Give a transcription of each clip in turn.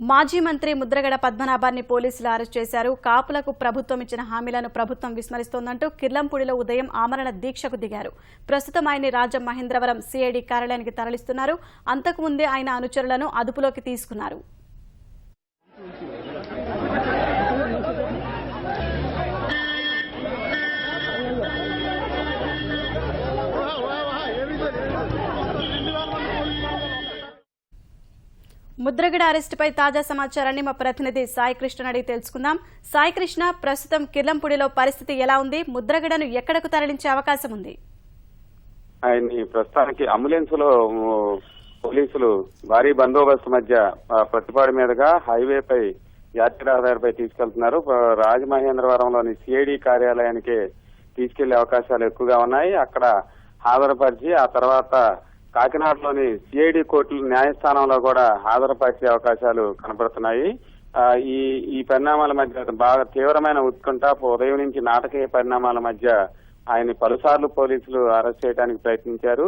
మాజీ మంత్రి ముద్రగడ పద్మనాభాన్ని పోలీసులు అరెస్ట్ చేశారు. కాపులకు ప్రభుత్వం ఇచ్చిన హామీలను ప్రభుత్వం విస్మరిస్తోందంటూ కిర్లంపూడిలో ఉదయం ఆమరణ దీక్షకు దిగారు. ప్రస్తుతం ఆయన్ని రాజం మహేంద్రవరం సిఐడి కార్యాలయానికి తరలిస్తున్నారు. అంతకుముందే ఆయన అనుచరులను అదుపులోకి తీసుకున్నారు. ముద్రగడ అరెస్టుపై తాజా సమాచారాన్ని మా ప్రతినిధి సాయి కృష్ణ అడిగి తెలుసుకుందాం. సాయి కృష్ణ ప్రస్తుతం కిర్లంపూడిలో పరిస్థితి ఎలా ఉంది? ముద్రగడను ఎక్కడకు తరలించే అవకాశం ఉంది? ఆయన్ని ప్రస్తుతానికి అంబులెన్స్లో పోలీసులు భారీ బందోబస్తు మధ్య ప్రతిపాడు మీదుగా హైవేపై జాతీయ రహదారిపై తీసుకెళ్తున్నారు. రాజమహేంద్రవరంలోని సిఐడి కార్యాలయానికి తీసుకెళ్ళే అవకాశాలు ఎక్కువగా ఉన్నాయి. అక్కడ హాజరుపరిచి ఆ తర్వాత కాకినాడలోని సిఐడి కోర్టుల న్యాయస్థానంలో కూడా హాజరుపరిచే అవకాశాలు కనబడుతున్నాయి ఈ ఈ పరిణామాల మధ్య బాగా తీవ్రమైన ఉత్కంఠ ఉదయం నుంచి నాటకీయ పరిణామాల మధ్య ఆయన పలుసార్లు పోలీసులు అరెస్ట్ చేయడానికి ప్రయత్నించారు.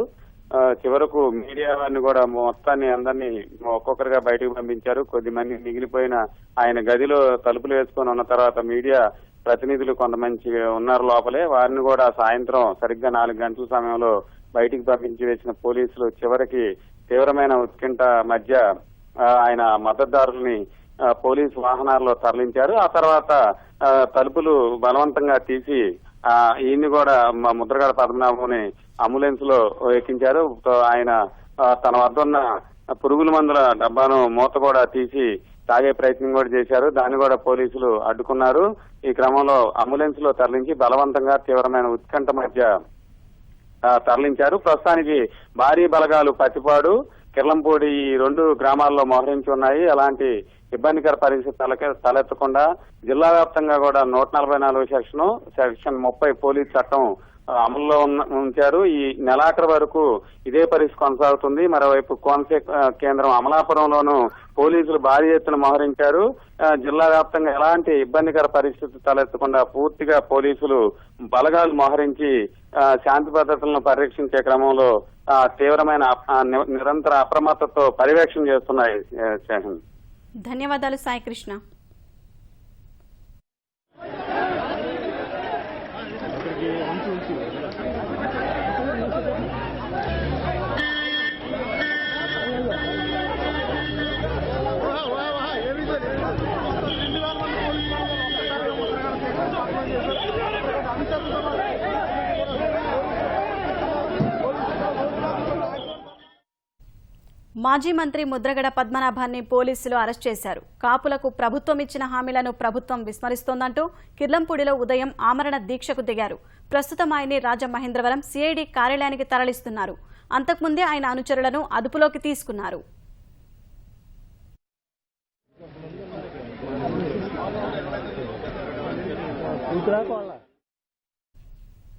చివరకు మీడియా వారిని కూడా మొత్తాన్ని అందరినీ ఒక్కొక్కరిగా బయటకు పంపించారు. కొద్దిమంది మిగిలిపోయిన ఆయన గదిలో తలుపులు వేసుకొని ఉన్న తర్వాత మీడియా ప్రతినిధులు కొంతమంది ఉన్నారు లోపలే. వారిని కూడా సాయంత్రం సరిగ్గా నాలుగు గంటల సమయంలో బయటికి పంపించి వేసిన పోలీసులు చివరికి తీవ్రమైన ఉత్కంఠ మధ్య ఆయన మద్దతుదారుల్ని పోలీసు వాహనాల్లో తరలించారు. ఆ తర్వాత తలుపులు బలవంతంగా తీసి ఈయన్ని కూడా మా ముద్రగడ పద్మనాభంని అంబులెన్స్లో ఎక్కించారు. ఆయన తన వద్ద ఉన్న పురుగుల మందుల డబ్బాను మూత కూడా తీసి తాగే ప్రయత్నం కూడా చేశారు. దాన్ని కూడా పోలీసులు అడ్డుకున్నారు. ఈ క్రమంలో అంబులెన్స్లో తరలించి బలవంతంగా తీవ్రమైన ఉత్కంఠ మధ్య తరలించారు. ప్రస్తుతానికి భారీ బలగాలు పత్తిపాడు కిర్లంపూడి ఈ రెండు గ్రామాల్లో మోహరించి ఉన్నాయి. అలాంటి ఇబ్బందికర పరిస్థితి తలెత్తకుండా జిల్లా వ్యాప్తంగా కూడా నూట నలభై నాలుగు సెక్షన్ సెక్షన్ ముప్పై పోలీస్ చట్టం అమల్లో ఉంచారు. ఈ నెలాఖరు వరకు ఇదే పరిస్థితి కొనసాగుతుంది. మరోవైపు కోనసీ కేంద్రం అమలాపురంలోనూ పోలీసులు భారీ ఎత్తున మోహరించారు. జిల్లా వ్యాప్తంగా ఎలాంటి ఇబ్బందికర పరిస్థితి తలెత్తకుండా పూర్తిగా పోలీసులు బలగాలు మోహరించి శాంతి భద్రతలను పరిరక్షించే క్రమంలో తీవ్రమైన నిరంతర అప్రమత్తతో పర్యవేక్షణ చేస్తున్నాయి ధన్యవాదాలు సాయి కృష్ణ. మాజీ మంత్రి ముద్రగడ పద్మనాభాన్ని పోలీసులు అరెస్ట్ చేశారు. కాపులకు ప్రభుత్వం ఇచ్చిన హామీలను ప్రభుత్వం విస్మరిస్తోందంటూ కిర్లంపూడిలో ఉదయం ఆమరణ దీక్షకు దిగారు. ప్రస్తుతం ఆయన్ని రాజమహేంద్రవరం సిఐడి కార్యాలయానికి తరలిస్తున్నారు. అంతకుముందే ఆయన అనుచరులను అదుపులోకి తీసుకున్నారు.